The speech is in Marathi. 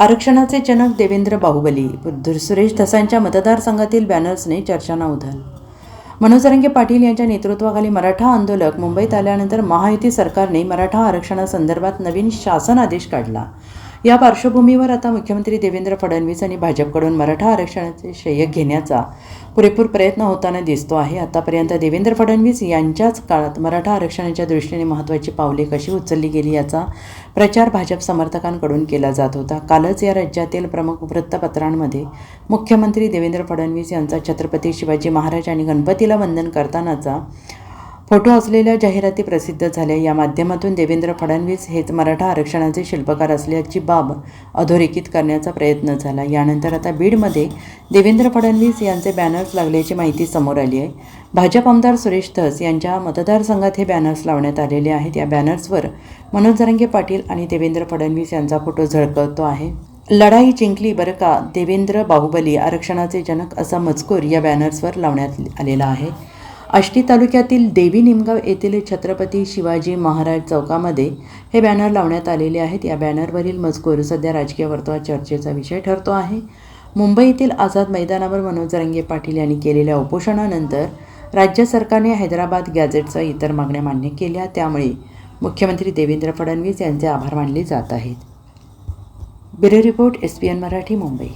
आरक्षणाचे जनक देवेंद्र बाहुबली बुद्धूर सुरेश धसांच्या मतदारसंघातील बॅनर्सने चर्चांना उधाल मनोजरंगे पाटील यांच्या नेतृत्वाखाली मराठा आंदोलक मुंबईत आल्यानंतर महायुती सरकारने मराठा आरक्षणासंदर्भात नवीन शासन आदेश काढला. या पार्श्वभूमीवर आता मुख्यमंत्री देवेंद्र फडणवीस आणि भाजपकडून मराठा आरक्षणाचे शय्यक घेण्याचा पुरेपूर प्रयत्न होताना दिसतो आहे. आतापर्यंत देवेंद्र फडणवीस यांच्याच काळात मराठा आरक्षणाच्या दृष्टीने महत्त्वाची पावले कशी उचलली गेली याचा प्रचार भाजप समर्थकांकडून केला जात होता. कालच या राज्यातील प्रमुख वृत्तपत्रांमध्ये मुख्यमंत्री देवेंद्र फडणवीस यांचा छत्रपती शिवाजी महाराज आणि गणपतीला वंदन करतानाचा फोटो असलेल्या जाहिराती प्रसिद्ध झाल्या. या माध्यमातून देवेंद्र फडणवीस हेच मराठा आरक्षणाचे शिल्पकार असल्याची बाब अधोरेखित करण्याचा प्रयत्न झाला. यानंतर आता बीडमध्ये देवेंद्र फडणवीस यांचे बॅनर्स लागल्याची माहिती समोर आली आहे. भाजप आमदार सुरेश धस यांच्या मतदारसंघात हे बॅनर्स लावण्यात आलेले आहेत. या बॅनर्सवर मनोज जरंगे पाटील आणि देवेंद्र फडणवीस यांचा फोटो झळकवतो आहे. लढाई जिंकली बरं का? देवेंद्र बाहुबली आरक्षणाचे जनक असा मजकूर या बॅनर्सवर लावण्यात आलेला आहे. आष्टी तालुक्यातील देवी निमगाव येथील छत्रपती शिवाजी महाराज चौकामध्ये हे बॅनर लावण्यात आलेले आहेत. या बॅनरवरील मजकूर सध्या राजकीय वर्तुळात चर्चेचा विषय ठरतो आहे. मुंबईतील आझाद मैदानावर मनोज रंगे पाटील यांनी केलेल्या उपोषणानंतर राज्य सरकारने हैदराबाद गॅझेटसह इतर मागण्या मान्य केल्या. त्यामुळे मुख्यमंत्री देवेंद्र फडणवीस यांचे आभार मानले जात आहेत. Bureau report S P N Marathi Mumbai.